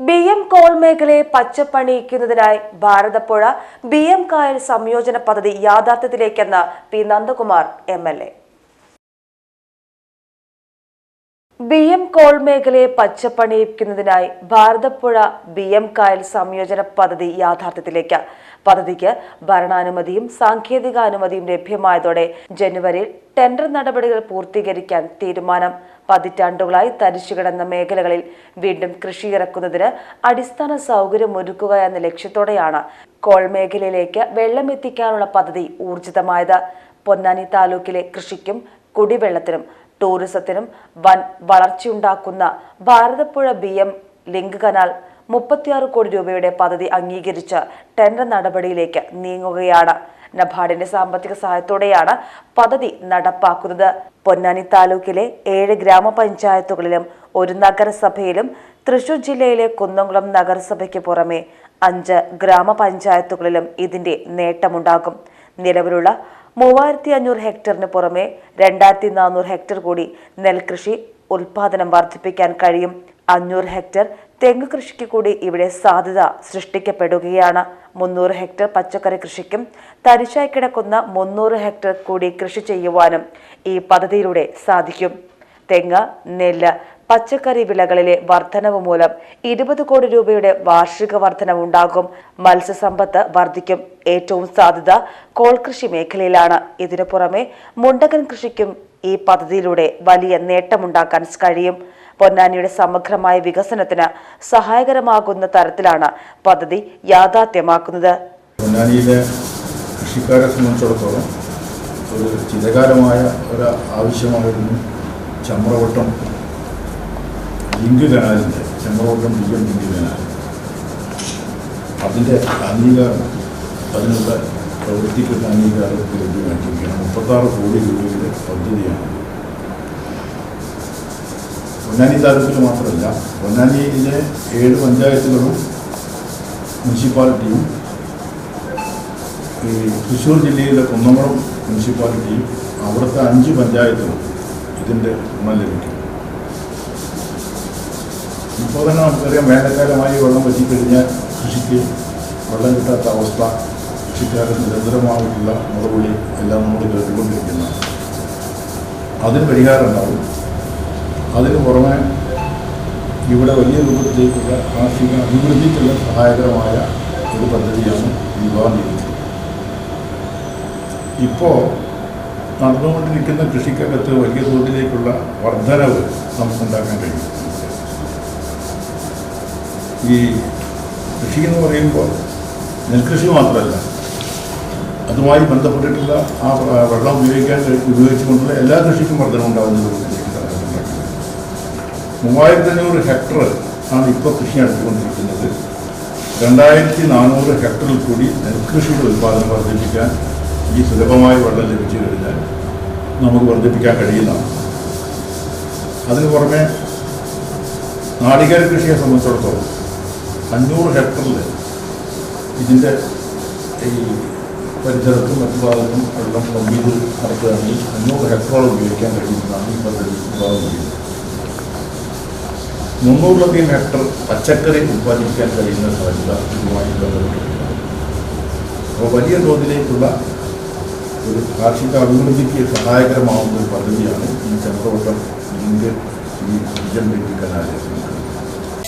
B M കോൾ മേഖലയെ പച്ചപ്പണിയിക്കുന്നതിനായി ഭാരതപ്പുഴ ബി എം കായൽ സംയോജന പദ്ധതി യാഥാർത്ഥ്യത്തിലേക്കെന്ന് P Nandakumar M L A B M call മേഖലയെ പച്ചപ്പണിയിക്കുന്നതിനായി ഭാരതപ്പുഴ ബി എം കായൽ സംയോജന പദ്ധതി യാഥാർത്ഥ്യത്തിലേക്ക്. പദ്ധതിക്ക് ഭരണാനുമതിയും സാങ്കേതികാനുമതിയും ലഭ്യമായതോടെ ജനുവരിയിൽ ടെൻഡർ നടപടികൾ പൂർത്തീകരിക്കാൻ തീരുമാനം. പതിറ്റാണ്ടുകളായി തരിച്ചുകിടന്ന മേഖലകളിൽ വീണ്ടും കൃഷി ഇറക്കുന്നതിന് അടിസ്ഥാന സൗകര്യം ഒരുക്കുക എന്ന ലക്ഷ്യത്തോടെയാണ് കോൾ മേഖലയിലേക്ക് വെള്ളമെത്തിക്കാനുള്ള പദ്ധതി ഊർജിതമായത്. പൊന്നാനി താലൂക്കിലെ കൃഷിക്കും കുടിവെള്ളത്തിനും ടൂറിസത്തിനും വൻ വളർച്ചയുണ്ടാക്കുന്ന Bharathapuzha B M link canal മുപ്പത്തിയാറ് കോടി രൂപയുടെ പദ്ധതി അംഗീകരിച്ച് ടെൻഡർ നടപടിയിലേക്ക് നീങ്ങുകയാണ്. നബാർഡിന്റെ സാമ്പത്തിക സഹായത്തോടെയാണ് പദ്ധതി നടപ്പാക്കുന്നത്. പൊന്നാനി താലൂക്കിലെ ഏഴ് ഗ്രാമപഞ്ചായത്തുകളിലും ഒരു നഗരസഭയിലും തൃശൂർ ജില്ലയിലെ കുന്നംകുളം നഗരസഭയ്ക്ക് പുറമെ അഞ്ച് ഗ്രാമപഞ്ചായത്തുകളിലും ഇതിന്റെ നേട്ടമുണ്ടാകും. നിലവിലുള്ള മൂവായിരത്തി അഞ്ഞൂറ് ഹെക്ടറിന് പുറമെ രണ്ടായിരത്തി നാനൂറ് ഹെക്ടർ കൂടി നെൽകൃഷി ഉൽപാദനം വർദ്ധിപ്പിക്കാൻ കഴിയും. അഞ്ഞൂറ് ഹെക്ടർ തെങ്ങ് കൃഷിക്ക് കൂടി ഇവിടെ സാധ്യത സൃഷ്ടിക്കപ്പെടുകയാണ്. മുന്നൂറ് ഹെക്ടർ പച്ചക്കറി കൃഷിക്കും തരിശായി കിടക്കുന്ന മുന്നൂറ് ഹെക്ടർ കൂടി കൃഷി ചെയ്യുവാനും ഈ പദ്ധതിയിലൂടെ സാധിക്കും. തെങ്ങ് നെല്ല് പച്ചക്കറി വിളകളിലെ വർധനവ് മൂലം ഇരുപത് കോടി രൂപയുടെ വാർഷിക വർധനവ് വർധനവുണ്ടാകും. മത്സ്യസമ്പത്ത് വർദ്ധിക്കും ഏറ്റവും സാധ്യത കോൾ കൃഷി മേഖലയിലാണ്. ഇതിനു പുറമെ മുണ്ടകൻ കൃഷിക്കും ഈ പദ്ധതിയിലൂടെ വലിയ നേട്ടമുണ്ടാക്കാൻ കഴിയും. പൊന്നാനിയുടെ സമഗ്രമായ വികസനത്തിന് സഹായകരമാകുന്ന തരത്തിലാണ് പദ്ധതി യാഥാർത്ഥ്യമാക്കുന്നത്. പൊന്നാനിയിലെ കൃഷിക്കാരെ സംബന്ധിച്ചിടത്തോളം ഒരു ചിതകാലമായ ഒരു ആവശ്യമായിരുന്നു ചമ്രവട്ടം. കനാലിന്റെ ചമ്രവട്ടം ബി എം കനാൽ അതിന്റെ അംഗീകാരം അതിനുള്ള പ്രവൃത്തിക്കുന്ന അംഗീകാരം ലഭ്യമാക്കിയിരിക്കുകയാണ് മുപ്പത്താറ് കോടി രൂപയുടെ പദ്ധതിയാണ് പൊന്നാനി താലൂക്കിൽ മാത്രമല്ല പൊന്നാനിയിലെ ഏഴ് പഞ്ചായത്തുകളും മുനിസിപ്പാലിറ്റിയും ഈ തൃശ്ശൂർ ജില്ലയിലെ കുന്നംകുളം മുനിസിപ്പാലിറ്റിയും അവിടുത്തെ അഞ്ച് പഞ്ചായത്തുകളും ഇതിന്റെ ഗുണം ലഭിക്കും ഇപ്പോൾ തന്നെ നമുക്കറിയാം. വേനൽക്കാലമായി വെള്ളം വറ്റിക്കഴിഞ്ഞാൽ കൃഷിക്ക് വെള്ളം കിട്ടാത്ത അവസ്ഥ. കൃഷിക്കാരൻ നിരന്തരമായിട്ടുള്ള മുറവിളി എല്ലാം നമ്മൾ കേട്ടുകൊണ്ടിരിക്കുന്നതാണ് അതിന് പരിഹാരം ഉണ്ടാവും. അതിന് പുറമെ ഇവിടെ വലിയ രൂപത്തിലേക്കുള്ള കാർഷിക അഭിവൃദ്ധിക്കുള്ള സഹായകരമായ ഒരു പദ്ധതിയാണ് വിവാഹം ചെയ്യുന്നത്. ഇപ്പോൾ നടന്നുകൊണ്ടിരിക്കുന്ന കൃഷിക്കകത്ത് വലിയ തോതിലേക്കുള്ള വർധനവ് നമുക്കുണ്ടാക്കാൻ കഴിയും. ഈ കൃഷി എന്ന് പറയുമ്പോൾ നെൽകൃഷി മാത്രമല്ല അതുമായി ബന്ധപ്പെട്ടിട്ടുള്ള ആ വെള്ളം ഉപയോഗിക്കാൻ ഉപയോഗിച്ചുകൊണ്ടുള്ള എല്ലാ കൃഷിക്കും വർധന ഉണ്ടാകുന്നത് മൂവായിരത്തി അഞ്ഞൂറ് ഹെക്ടർ ആണ് ഇപ്പോൾ കൃഷി നടത്തിക്കൊണ്ടിരിക്കുന്നത്. രണ്ടായിരത്തി നാനൂറ് ഹെക്ടറിൽ കൂടി നെൽകൃഷിയുടെ ഉൽപ്പാദനം വർദ്ധിപ്പിക്കാൻ ഈ സുലഭമായ വെള്ളം ലഭിച്ചു കഴിഞ്ഞാൽ നമുക്ക് വർദ്ധിപ്പിക്കാൻ കഴിയുന്നതാണ്. അതിന് പുറമെ നാളികേര കൃഷിയെ സംബന്ധിച്ചിടത്തോളം അഞ്ഞൂറ് ഹെക്ടറിൽ ഇതിന്റെ ഈ പരിസരത്തും മറ്റു ഭാഗത്തും വെള്ളം പമ്പ് ചെയ്ത് നടത്തുകയാണെങ്കിൽ അഞ്ഞൂറ് ഹെക്ടറോളം ഉപയോഗിക്കാൻ കഴിയുന്നതാണ് ഈ പദ്ധതി ചെയ്യുന്നത് മുന്നൂറിലധികം ഹെക്ടർ പച്ചക്കറി ഉത്പാദിപ്പിക്കാൻ കഴിയുന്ന സാധ്യത ഇതുമായി അപ്പോൾ വലിയ തോതിലേക്കുള്ള ഒരു കാർഷിക അഭിവൃദ്ധിക്ക് സഹായകരമാവുന്ന ഒരു പദ്ധതിയാണ് ഈ ചന്ദ്രവട്ടം ലിങ്ക് ഈ വിജൻ